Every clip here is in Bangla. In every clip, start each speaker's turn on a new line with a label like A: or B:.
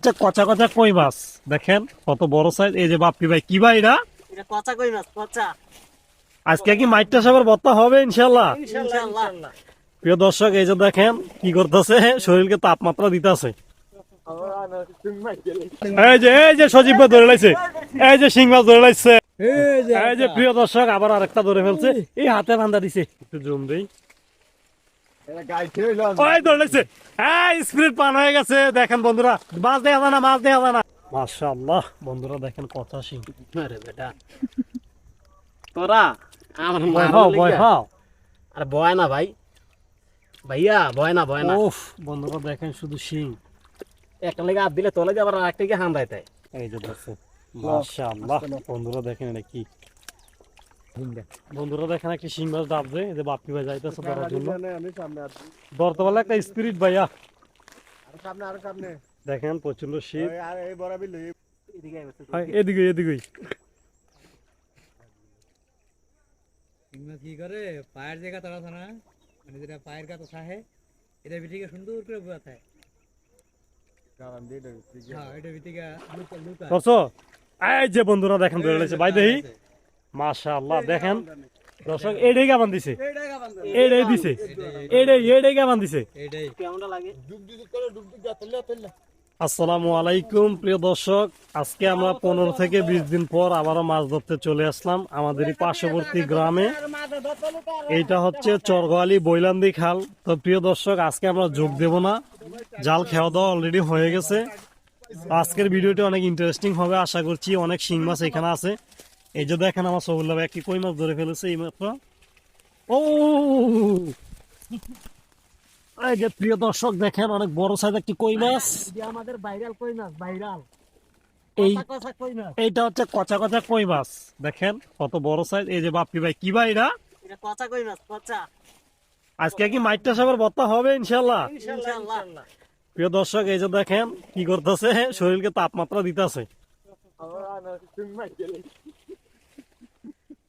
A: আচ্ছা কচা কচা কই মাছ? দেখেন কত বড় সাইজ এই যে বাপ্পি ভাই কি ভাই এটা?
B: কচা কই মাছ? কচা।
A: আজকে কি মাইটটা সবার বত্তা হবে ইনশাল্লাহ?
B: ইনশাআল্লাহ
A: প্রিয় দর্শক এই যে দেখেন কি করতেছে? শরীরকে তাপমাত্রা দিতেছে। এই যে এই যে সজীব ভাই ধরে লাইছে। এই যে শিং মাছ ধরে লাইছে। এই যে প্রিয় দর্শক আবার আরেকটা ধরে ফেলছে। এই হাতে বান্ধা দিছে। একটু জুম দেই। ওই ধরে লাইছে এই স্পিরিট পান হয়ে গেছে। দেখেন বন্ধুরা মাছ দেখা যায় না মাছ দেখা যায় না। মাশাআল্লাহ বন্ধুরা দেখেন কথা শিং।
B: আরে বেটা। তোরা আমার
A: ভয় হাও ভয় হাও
B: আরে ভয় না ভাই। ভাইয়া ভয় না ভয় না।
A: উফ বন্ধুরা দেখেন শুধু শিং।
B: একটা লেগে হাত দিলে তোলে যাবার আরেকটা গিয়ে হান দেয়।
A: এই যে দেখছেন মাশাআল্লাহ। বন্ধুরা দেখেন এটা কি বন্ধুরা দেখেন একটা শিং মাছ ডাবছে এই যে বাপ্পি ভাই যাইতেছে ধরার জন্য। ধরতে পারলে একটা স্পিরিট ভাইয়া। দেখেন প্রচণ্ড শীত। এদিকে এদিকে
C: কি করে? পায়ের জায়গা তারা না মানে যেটা পায়ের গাতো থাকে এটা ভিটিকে সুন্দর করে বোঝা থাকে হ্যাঁ এটা ভিটিকে লুকা লুকা
A: এই যে বন্ধুরা দেখেন ধরে লেছে ভাই দেখি। মাশাআল্লাহ দেখেন। দর্শক এইটাই গাবান দিছে। এইটাই দিছে। এইটাই এইটাই গাবান দিছে।
C: এইটাই
B: কেমনটা লাগে?
A: আসসালামু আলাইকুম প্রিয় দর্শক। আজকে আমরা পনেরো থেকে বিশ দিন পর আবারও মাছ ধরতে চলে আসলাম আমাদের এই পার্শ্ববর্তী গ্রামে। এইটা হচ্ছে চরগোয়ালি বৈলান্দি খাল। তো প্রিয় দর্শক আজকে আমরা যোগ দেব না। জাল খাওয়া দাওয়া অলরেডি হয়ে গেছে। আজকের ভিডিওটি অনেক ইন্টারেস্টিং হবে। আশা করছি অনেক শিং মাছ এখানে আছে। এই যে দেখেন আমার সবুল্লা ভাই একটি কই মাছ ধরে ফেলেছে এই মাত্র। ও! এই যে প্রিয় দর্শক দেখেন অনেক বড় সাইজ একটি কই মাছ?
B: আমাদের ভাইরাল কই মাছ ভাইরাল।
A: এই এইটা হচ্ছে কচা কচা কই মাছ। দেখেন কত বড় সাইজ এই যে বাপ্পি ভাই কি ভাই এটা?
B: কচা কই মাছ কচা।
A: আজকে কি মাইটটা সবার বত্তা হবে ইনশাল্লাহ প্রিয় দর্শক এই যে দেখেন কি করতেছে শরীরকে তাপমাত্রা দিতেছে।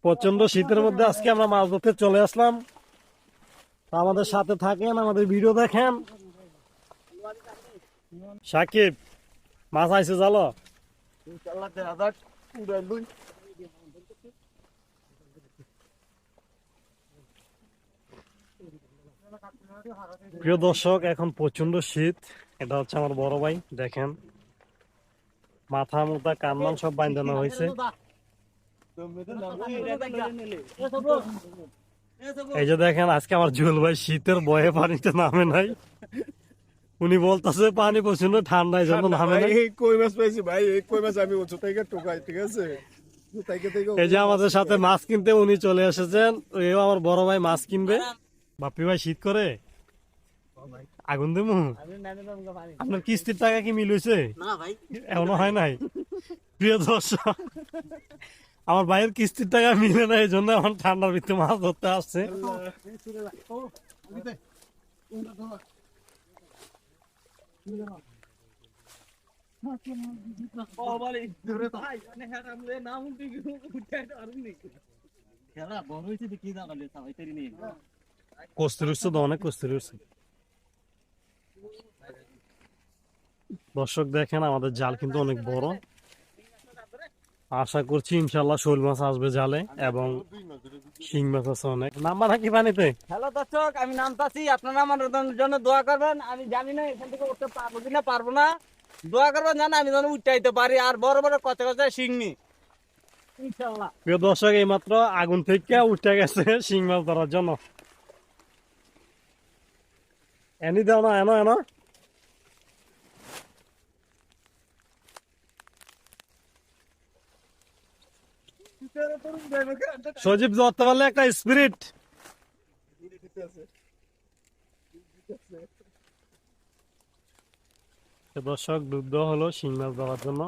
A: প্রচণ্ড শীতের মধ্যে আজকে আমরা মাছ ধরতে চলে আসলাম। আমাদের সাথে থাকেন আমাদের ভিডিও দেখেন। সাকিব মাছ আইছে জালো। প্রিয় দর্শক এখন প্রচণ্ড শীত। এটা হচ্ছে আমার বড় ভাই দেখেন। মাথা মোটা কান্নাল সব বাঁধানো হয়েছে। এই যে দেখেন আজকে আমার জুয়েল ভাই শীতের বয়ে পানিতে নামে নাই। উনি বলতেছে পানি প্রচণ্ড ঠান্ডায় জন্য নামে নাই।
D: এই কই মাছ পাইছি ভাই? এই কই মাছ আমি উঁচু থেকে টোকাই ঠিক আছে?
A: এই যে আমাদের সাথে মাছ কিনতে উনি চলে এসেছেন। এও আমার বড় ভাই মাছ কিনবে। বাপি ভাই শীত করে? আগুন দেবো? আপনার কিস্তির টাকা কি মিল হয়েছে
B: ভাই।
A: এখনও হয় নাই? প্রিয় দর্শক। আমার ভাইয়ের কিস্তির টাকা মিলে না এই জন্য এখন ঠান্ডার ভিতরে মাছ ধরতে আসছে। অনেক দর্শক দেখেন, আমাদের জাল কিন্তু অনেক বড়। আশা করছি ইনশাল্লাহ শোল মাছ আসবে জালে এবং শিং মাছ আছে অনেক। নাম্বার থাকি পানিতে?
B: হ্যালো দর্শক আমি নাম নামতাছি আপনারা আমার জন্য দোয়া করবেন। আমি জানি না এখান থেকে উঠতে পারব কিনা পারব না। দোয়া করবেন জানা আমি যেন উঠাইতে পারি। আর বড় বড় কচা কচা শিংনি ইনশাল্লাহ
A: প্রিয় দর্শক এইমাত্র আগুন থেকে উঠে গেছে শিং মাছ ধরার জন্য। এনি দাও না এনো এনো। সজীব ধরতে পারলে একটা স্পিরিট দর্শক ডুব দেওয়া হলো শিং মাছ ধরার জন্য।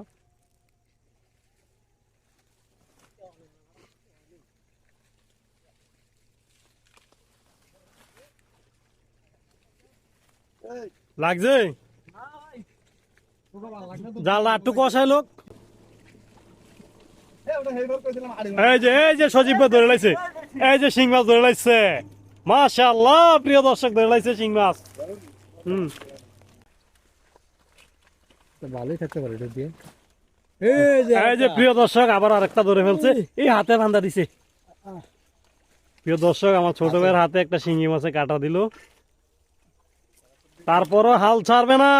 A: লাগছে? জাল একটু কষাই লোক। এই যে এই যে সজীব ভাই ধরে লাইছে। এই যে শিং মাছ ধরে লাইছে। মাশাআল্লাহ প্রিয় দর্শক ধরে লাইছে শিং মাছ। হুম।
C: ভালোই থাকতে পারে এটা দিয়ে। এই যে
A: প্রিয় দর্শক আবার আরেকটা ধরে ফেলছে। এই হাতে বান্ধা দিছে। প্রিয় দর্শক আমার ছোট ভাইয়ের হাতে একটা শিঙি মাছে কাটা দিল। তারপরও হাল ছাড়বে না।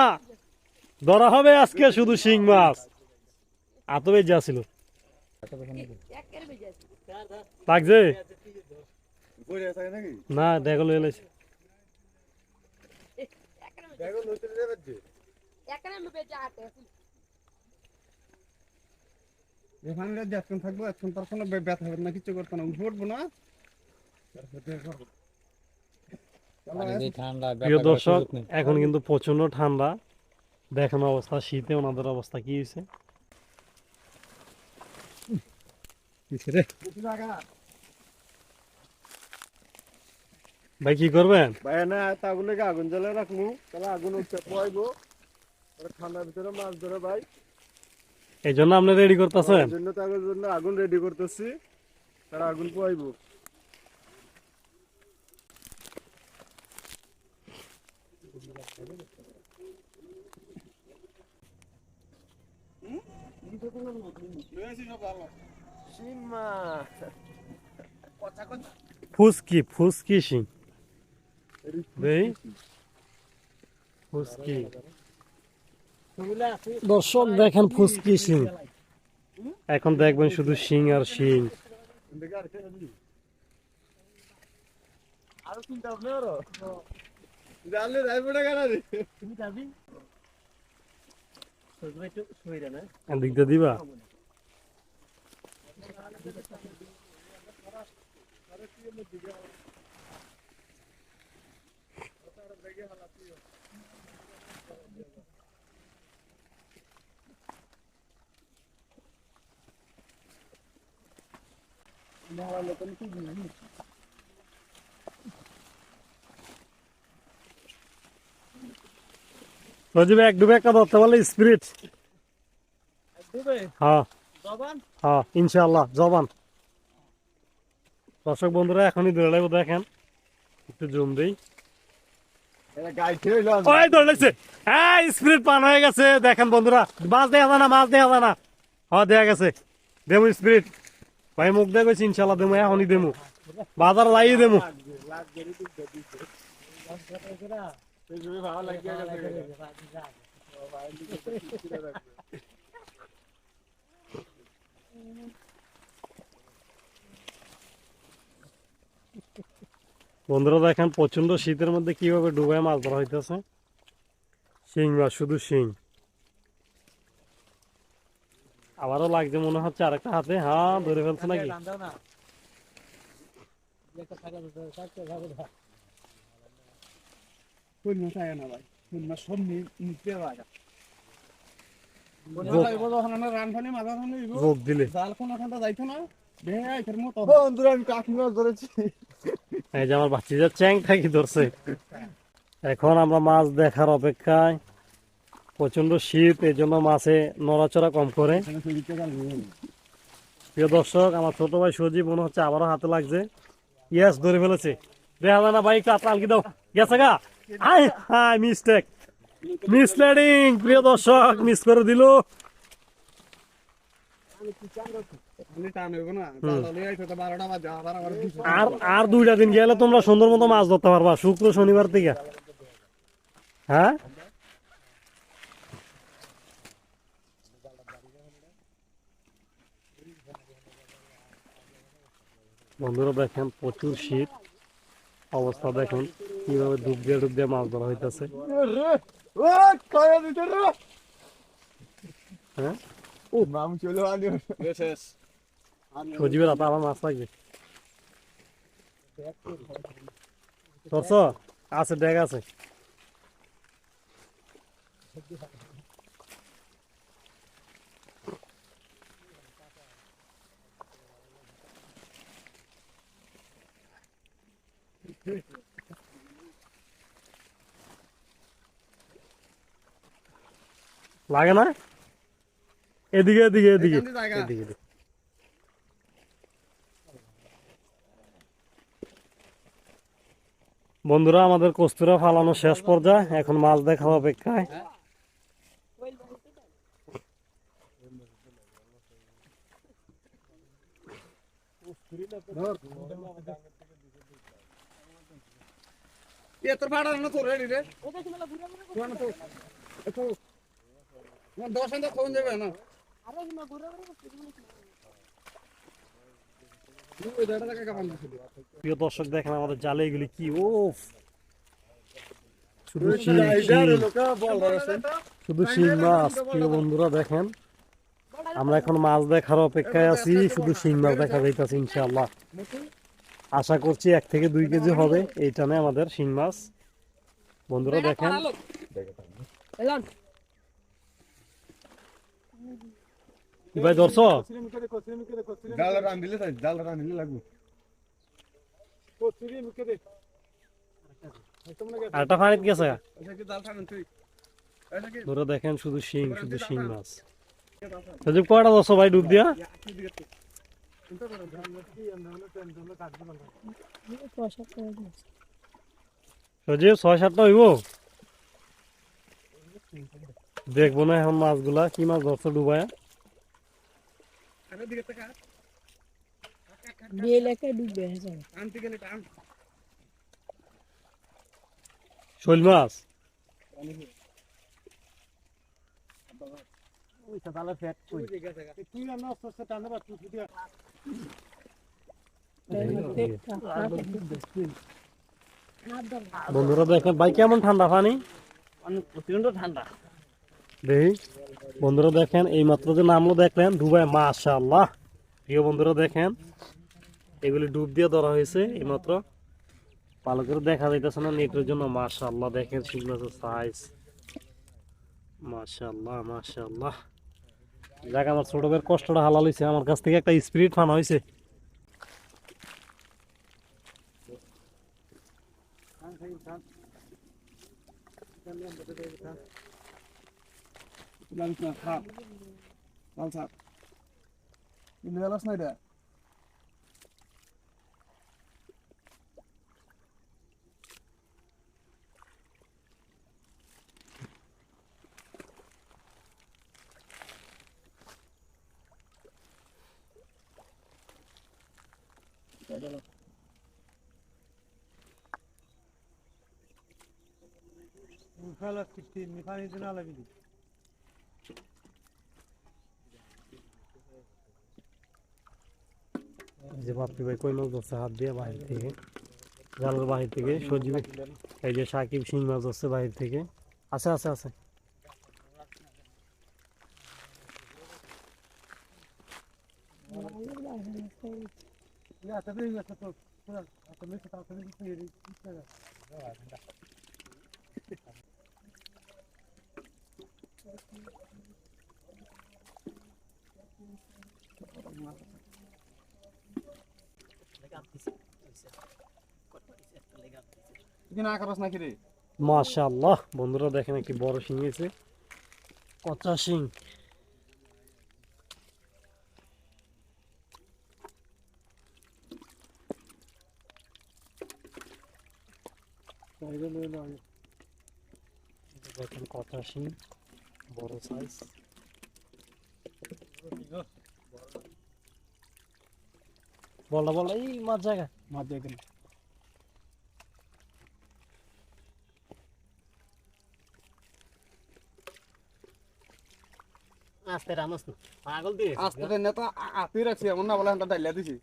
A: ধরা হবে আজকে শুধু শিং মাছ। এত বেজে ছিল লাগছে না দেখো লয়ে লাইছে।
D: দেখো নতুন যাবে যে
E: এখানে যতক্ষণ থাকব এতক্ষণ তার কোনো ব্যথা হবে না কিছু করতে না উঠে উঠবো না।
A: প্রিয় দর্শক এখন কিন্তু প্রচণ্ড ঠান্ডা। দেখেন অবস্থা শীতে ওনাদের অবস্থা কি হয়েছে
C: রে
A: ভাই কি করবেন?
D: ভাই না তাগুলোকে আগুন জ্বালে রাখব তাহলে আগুন উঠতে পোয়াইবো ঠান্ডার ভিতরে মাছ ধরে ভাই।
A: এই জন্য আপনি রেডি করতেছেন?
D: জন্য জন্য আগুন রেডি করতেছি। তারা আগুন পোয়াইবো
A: ফুসকি ফুসকি শিং দেই ফুসকি দর্শক দেখেন ফুসকি শিং। এখন দেখবেন শুধু শিং আর শিং।
D: আরও চিন্তা আপনি আরও জানলে যাইবো না কেন রে
A: এদিক দিয়ে দিবা সজীব এক ডুবে একটা ধরতে পারলে স্পিরিট হ্যাঁ হ্যাঁ ইনশাআল্লাহ জবান। দর্শক বন্ধুরা এখনই ধরে লাগবো দেখেন। একটু জুম দেই। ওই ধরে লাগছে হ্যাঁ স্পিরিট পান হয়ে গেছে। দেখেন বন্ধুরা মাছ দেখা যায় না মাছ দেখা যায় না। হ্যাঁ দেখা গেছে। দেমু স্পিরিট ভাই মুখ দিয়ে গেছি ইনশাল্লাহ দেমু এখনই দেমু বাজার লাগিয়ে দেমু
D: ভালো লাগিয়ে।
A: বন্ধুরা দেখেন প্রচণ্ড শীতের মধ্যে কীভাবে ডুবায় মাছ ধরা হইতেছে। শিং মাছ শুধু শিং। আবারও লাগছে মনে হচ্ছে আরেকটা হাতে। হ্যাঁ ধরে ফেলছে নাকি?
C: না একটা
E: ভাই। কোন মাছ নিতে লাগে
A: দিলে। এই যে আমার চ্যাং থাকি ধরছে। এখন আমরা মাছ দেখার অপেক্ষায়। প্রচণ্ড শীত এই জন্য মাছে নড়াচড়া কম করে। প্রিয় দর্শক আমার ছোট ভাই সজীব মনে হচ্ছে আবারও হাতে লাগছে। ইয়াস ধরে ফেলেছে। দেখা যায় না ভাই একটু হাতে আলকি দাও। গেছে গা? হাই হাই মিস্টেক মিসলেডিং প্রিয় দর্শক মিস করে দিল।
E: আমি টান হইব না জাল লই আইতো তো 12টা বাজে আবার আবার
A: আর দুইটা দিন গেলে তোমরা সুন্দর মতো মাছ ধরতে পারবা, শুক্র, শনিবার থেকে। হ্যাঁ? বন্ধুরা দেখেন, প্রচুর শীত। অবস্থা দেখুন, কীভাবে ডুব দিয়ে ডুব দিয়ে মাছ ধরা হইতেছে। হ্যাঁ
D: ও মাম চলে আনি শেষ
A: সজীবের হাতে আমার মাছ লাগবে ধরছ আছে ড্যাগ আছে লাগে না? এদিকে এদিকে এদিকে। এদিকে বন্ধুরা আমাদের কস্তুরা ফালানো শেষ পর্যায়ে। এখন মাছ দেখা অপেক্ষায়।
E: এত ভাড়া না তোর রে? ওটা তুমি ঘুরে ঘুরে ফোন যাবে না।
A: প্রিয় দর্শক দেখেন আমাদের জালে এগুলি কি ও শুধু শুধু শিং মাছ প্রিয় বন্ধুরা দেখেন। আমরা এখন মাছ দেখার অপেক্ষায় আছি শুধু শিং মাছ দেখা যাইতেছে ইনশাআল্লাহ। আশা করছি এক থেকে দুই কেজি হবে এই টানে আমাদের শিং মাছ। বন্ধুরা দেখেন। ভাই ধরছ
D: ডাল রান্ধিলে তাই ডাল রান্ধিলে লাগু
A: আরেকটা ফানিত গেছে
E: আচ্ছা কি দাল খাবেন তুই? আচ্ছা কি?
A: ধরে দেখেন শুধু শিং শুধু শিং মাছ। সজীব কয়টা ধরছ ভাই ডুব দিয়া? সজীব ছয় সাতটা হইব। দেখব না এখন মাছগুলা কি মাছ ধরছো ডুবায়
E: আরে দিকে টাকা
F: বেলাকে ডুবে আছে
E: আনতে গেলে টান
A: শৈল মাছ।
E: টানতে পারছি তুই
A: বন্ধুরা দেখেন ভাই কেমন ঠান্ডা পানি
B: অনেক প্রচণ্ড ঠান্ডা।
A: দেখি বন্ধুরা দেখেন এই মাত্র যে নামলো দেখলেন ডুবাই মাশাআল্লাহ। প্রিয় বন্ধুরা দেখেন, এগুলি ডুব দিয়ে ধরা হয়েছে এই মাত্র ভালো করে দেখা যাইতেছে না, নেটের জন্য, মাশাআল্লাহ। দেখেন শিং মাছের সাইজ মাশাআল্লাহ মাশাআল্লাহ। যাক, আমার ছোট ভাইয়ের কষ্টটা হালাল হয়েছে। আমার কাছ থেকে একটা স্পিরিট ফানা হয়েছে।
E: না খা লাল শাক ইন্দ্র গেলাস না এটা
A: যে বাপি ভাই কই মাছ ধরছে হাত দিয়ে বাহির থেকে জালের বাহির থেকে সজীব এই যে সাকিব শিং মাছ ধরছে বাহির থেকে আছে আছে আছে
E: তুই না করাস
A: মাশাআল্লাহ বন্ধুরা দেখেন একটি বড় শিং হয়েছে। কচা শিং। দেখেন কচা শিং বড় সাইজ বলা বলা এই মাছ জায়গা।
E: মাছ দেখে
B: আস্তে রামস না পাগল দিয়ে
E: আস্তে তো নেতা আতি রাখছি এমন না বলে আমরা ডাইলা দিছি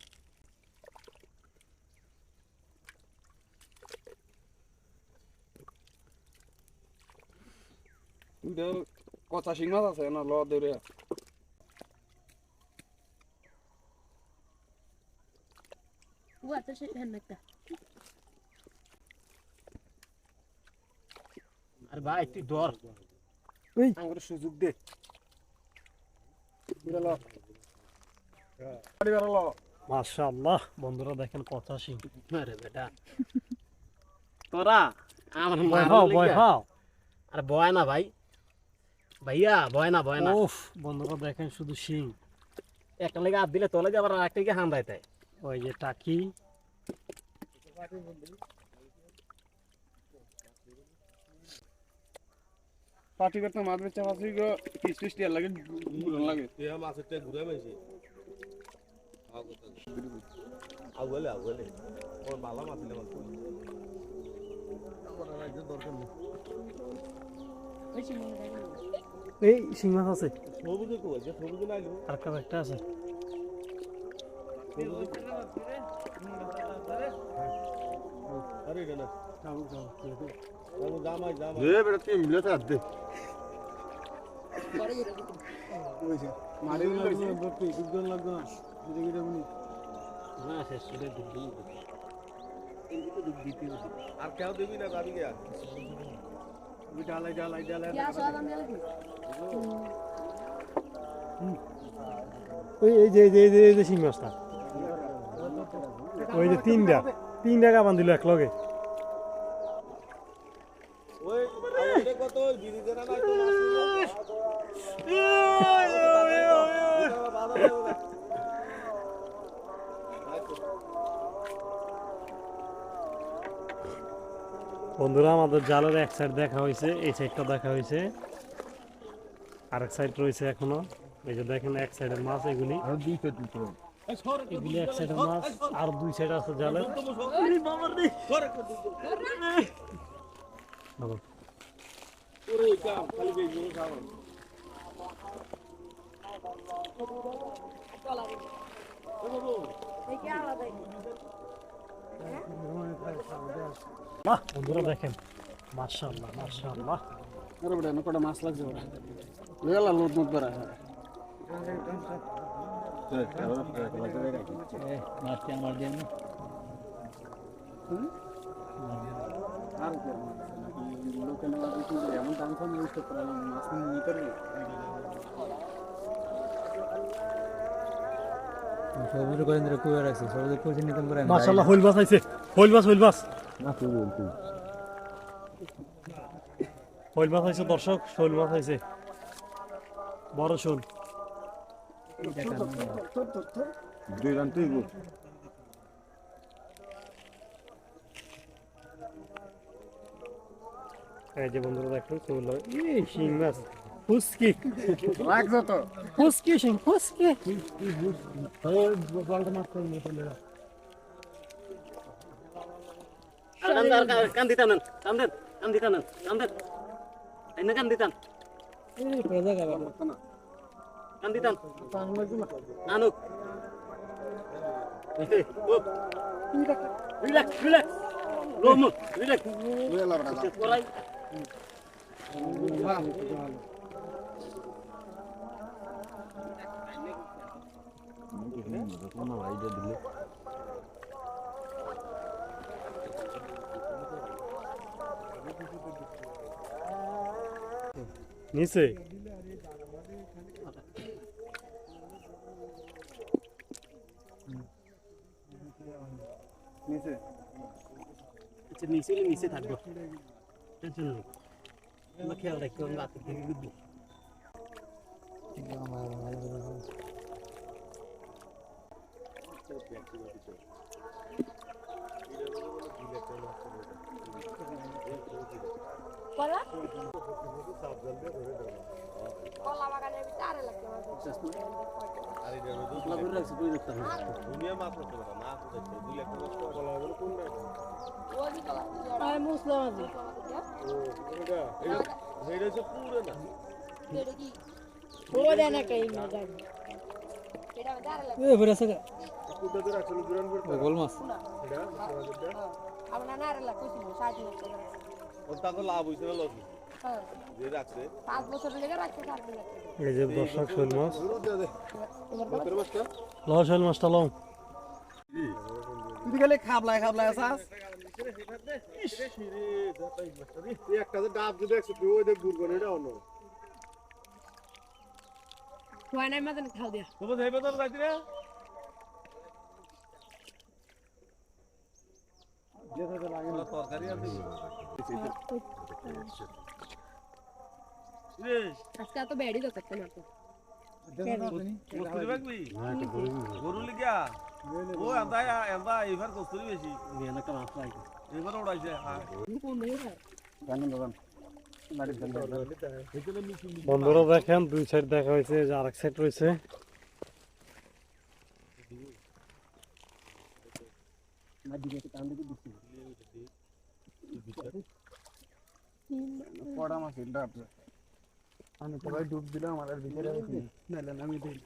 E: কচা শিং মাছ আছে না ল
F: হ্যাঁ একটা।
B: আর ভাই তুই
E: আমার সুযোগ দে।
A: মাশাআল্লাহ। বন্ধুরা দেখেন
B: আরে বেটা। তোরা আমার
A: ভয় ভয়।
B: আরে ভয় না ভাই। ভাইয়া ভয় না ভয় না।
A: উফ বন্ধুরা দেখেন শুধু শিং।
B: একটা লেগে হাত দিলে তোলে যাবার আর একটা হান দেয়। তাই
A: ওই যে টাকি।
E: পার্টি করতে মাছ বেচা মাছ গো কিস কিস টিয়ার লাগে? বুড়ন লাগে।
G: আগুয়ালে আগুয়ালে ওর মাছিলে মাছ
F: থাকে না।
A: এই শিং মাছ আছে।
G: সবুজে কো যে সবুজে নাইলো
A: আর একটা আছে।
G: আরে না জামাই জামাই
E: এ বেটা তুই মিলে তো দে।
F: পরে যেটা দিতে।
E: মারি লাগবে না। দুজন লাগবে না। এটা কি দেবনি
A: না শেষ করে দিবি
G: আর কেউ দিবি না যাবি গিয়া?
E: ডালাই ডালাই ডালাই?
A: ওই এই যে এই যে এই যে এই যে শিং মাছটা। ওই যে তিনটা। তিনটা কামান দিল এক লগে বন্ধুরা, আমাদের জালের এক সাইড দেখা হয়েছে, এই সাইডটা দেখা হয়েছে। আরেক সাইড রয়েছে এখনও। এই যে দেখেন, এক সাইডের মাছ এগুলি।
E: আর দুই তো দুটো
A: এগুলি এক সাইডের মাছ, আর দুই সাইড আছে জালের। বন্ধুরা দেখেন মার্শাল্লাহ মার্শাল্লাহ
E: নকটা মাছ লাগছে ওরা নোট করা
C: মাছটি আমার দিয়ে না
E: আর লোকাল মাছ কিন্তু এমন দাম কম ইউজ করতে পারলাম মাছ নিতে পারবে
C: সবুজ
A: হইল হইল হইল হইল দর্শক শৈল মাছ আইছে। বড় শোল।
E: দুই রান তুই
A: এই যে বন্ধুরা দেখো শৈল এই শিং মাছ ফুসকি
E: রাখছো তো।
A: ফুসকি শিং ফুসকি কান্দি টানেন কান্দেন কান্দি টানেন কান্দেন এনে কান্দি টান কান্দি টান নানুক রিল্যাক্স রিল্যাক্স লোমু রিল্যাক্স পড়াই নিচে
E: নিচে।
A: আচ্ছা নিচে নিচে থাকব। টেনশন নেই। আমরা খেয়াল রাখতে হবে রাতের দিকে বুঝব
F: কলা কলা বাগানের ভিতরে আরে
A: হবে?
G: দুনিয়া মাছ করতে পারে না।
F: আর
C: গোল মাছ।
F: না লাগছে ছিল
G: লাভ হইছে না লস
F: হ্যাঁ।
G: যে রাখছে?
F: পাঁচ বছর লেগে রাখছে
A: এই যে দর্শক শৈল মাছ। ল শৈল মাছটা লও।
D: তুই খালি খাবলাই খাবলাই আসাস
E: একটা যে ডাব যদি একশো তুই ওই দেখ ঘুরবো এটা অন্য।
F: খোয়া নাই মাঝে খাও দিয়া।
G: তোমার যাইবে তো যাইতি রে? তরকারি আর
F: আজকে এত দরকার তোমার তো।
G: হ্যাঁ
F: কোন দিকে
E: বাবা নারী
A: বন্ধুরা দেখেন দুই সাইড দেখা হয়েছে যে আরেক সাইড রয়েছে।
E: পড়া মাছ আপনার আমি তো ভাই ডুব দিলাম আমার ভিতরে নাইলে আমি দিই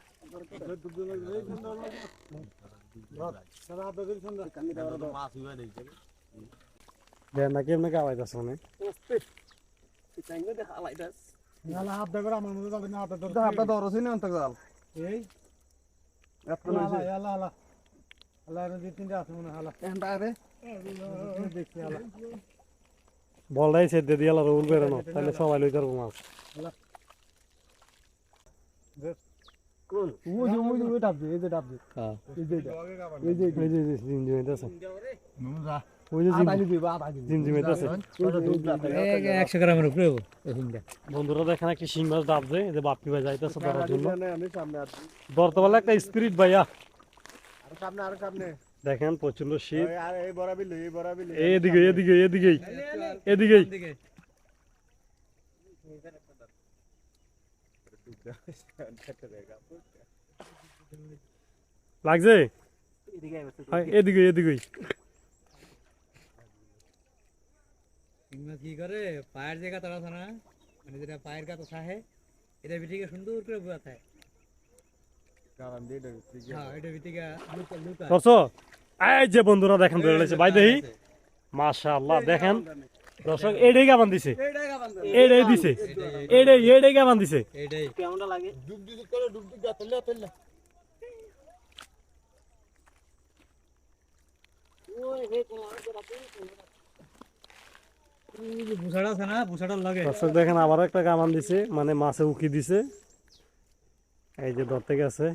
A: দেন নাকি এমনি গাওয়াইতেছে মানে
E: হাতটা ধরছি না অন্তর জাল
C: এই
E: এত হয়েছে
C: আল্লাহ আল্লাহ আল্লাহ দুই তিনটা আছে মনে?
E: এই এই এই
A: জিমজিমিতে আছে। ওই যে
E: আধা কেজি বা আধা কেজি
A: জিমজিমিতে আছে।
C: একশো গ্রামের
A: বন্ধুরা দেখেন কি শিং মাছ ডাবছে এই যে বাপ্পি ভাই যাইতেছে ধরার জন্য।
E: আমি সামনে আসছি।
A: ধরতে পারলে একটা স্পিরিট ভাইয়া।
E: সামনে আর সামনে।
A: দেখেন প্রচণ্ড শীত।
E: আর এই বরাবিল এই বরাবিল
A: এদিকে এদিকে এদিকেই এদিকেই লাগছে? হয়, এদিকে এদিকেই
C: কি করে? পায়ের জায়গা তারা আছে না মানে যেটা পায়ের গাতো থাকে এটা ভিটিকে সুন্দর করে বুয়া থাকে হ্যাঁ
A: এই যে বন্ধুরা দেখেন ধরে লেছে ভাই দেখি মাশাআল্লাহ দেখেন। দর্শক এটাই গাবান দিছে। এটাই এটাই এটাই গাবান
E: ডুব করে ডুব
A: দেখেন আবার একটা গাবান দিছে মানে মাছে উকি দিছে। এই যে ধরতে গেছে।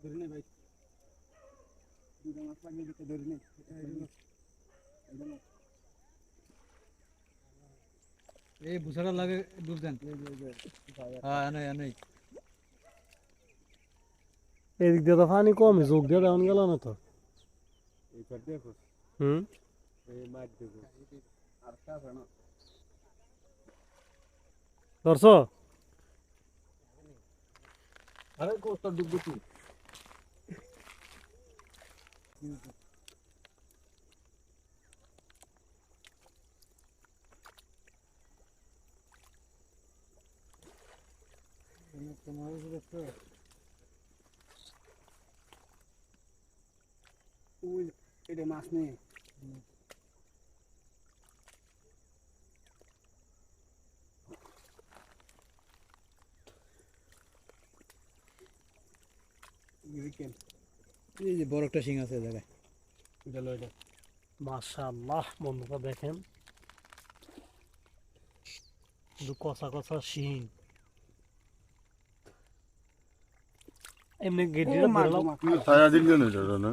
E: ধরে নে ভাই। দুটো মাছ লাগিয়ে দিতে ধরে নে।
C: এই ভুসাটার লাগে ডুব দেন। হ্যাঁ এনে এনে
A: এদিক দিয়ে তো পানি কমই যোগ দিয়ে দেওয়ান গেল না তো?
E: এই দেখো
A: হুম?
E: এই মাছ দেখো আর কাজ না।
A: দর্শক
E: আরে কোস্টার ডুব দিতে ওই এটা মাছ নেই।
C: এই যে বড় একটা শিং আছে এই জায়গায়।
E: এটা এটা
A: মাশাআল্লাহ বন্ধুরা দেখেন। শুধু কষা কষা শিং। এমনি
H: কেন এটা না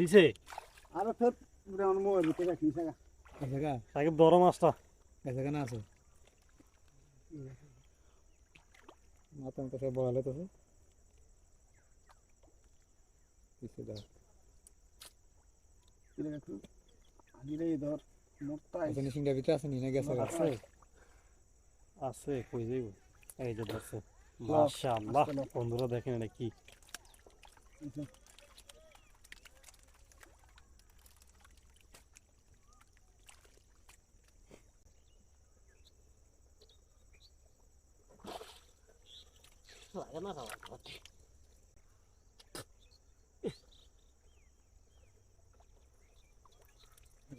A: দিছে?
E: আর ফের রাখি সাগা
A: বড় মাছটা।
C: না আছে? মাথা সব তো পিছিয়ে দাও
E: এটা একটু আনিলে ধর মোটা
C: আচ্ছা নিশিংটা ভিতরে আছে নি না গেছে গা?
A: আছে আছে কই যাইব এই যে ধরছে মাশাআল্লাহ বন্ধুরা দেখেন এটা কি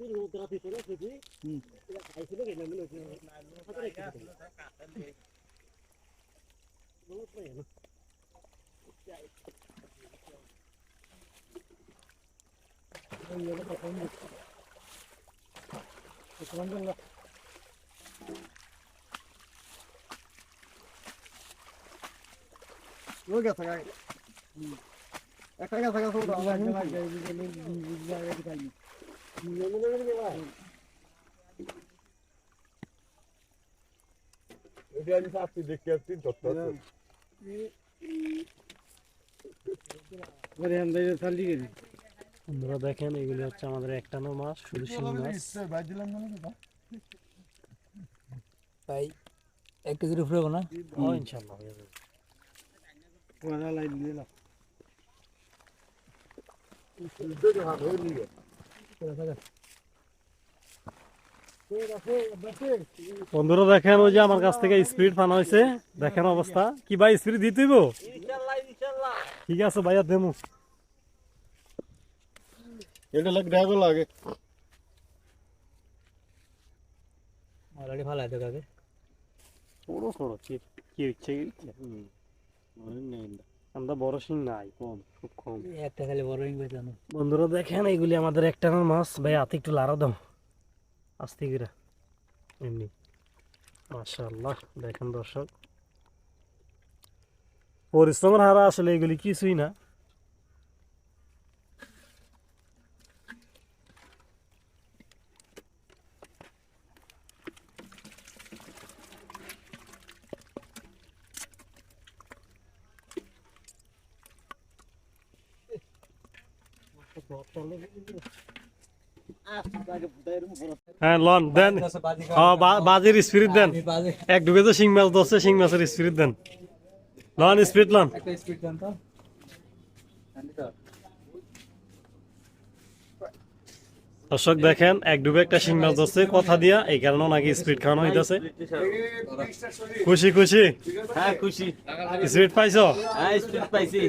H: ที่รู้ตรา
A: พิสูจน์
E: สิพี่อยากไปสิไม่เห็นมันเลยคือเขาจะได้กินรู้ไม่เห็
B: นใช่ไม
C: ่เยอะแล้วก็คนหยุดคนนึงละ
E: Look at that. I can't forget who the one who is. ওটা
H: এটা আমি চাচ্ছি দেখতে আসছি ধরতে
A: বন্ধুরা দেখেন এগুলি হচ্ছে আমাদের একটানো মাছ শুধু শিং মাছ
C: তাই এক কেজির উপরে হবে না
A: ও ইনশাল্লাহ হয়ে যাবে। বন্ধুরা দেখেন ওই যে আমার কাছ থেকে স্পিড ফান হয়েছে দেখেন অবস্থা। কি ভাই স্পিড দিতে হইব?
B: ইনশাল্লাহ ইনশাল্লাহ।
A: ঠিক আছে ভাইয়া দেমু।
H: এটা লাগ দেখো লাগে।
C: অলরেডি ভালো আছে কাকে?
A: ছোট ছোট কি কি ইচ্ছে কি? ইচ্ছে? নেই। না। আমরা বড় শিং নাই কম খুব কম।
C: একটা খালি বড় শিং পেয়েছিলাম
A: বন্ধুরা দেখেন এগুলি আমাদের একটানার মাছ। ভাই হাতে একটু লাড়া দাও। আস্তে করে। এমনি। মাশাল্লাহ দেখেন দর্শক। পরিশ্রমের হারা আসলে এগুলি কিছুই না। হ্যাঁ লন দেন। হ্যাঁ, বাজির স্পিরিট দেন। এক ঢুকে তো শিং মাছ দশে শিং মাছের স্পিরিট দেন। লন স্পিরিট লন। দর্শক দেখেন এক ডুবে একটা শিং মাছ ধরছে কথা দিয়া এই কারণে নাকি স্পিড খাওয়ানো হইতাছে। খুশি খুশি।
B: হ্যাঁ খুশি।
A: স্পিড পাইছো?
B: হ্যাঁ স্পিড পাইছি।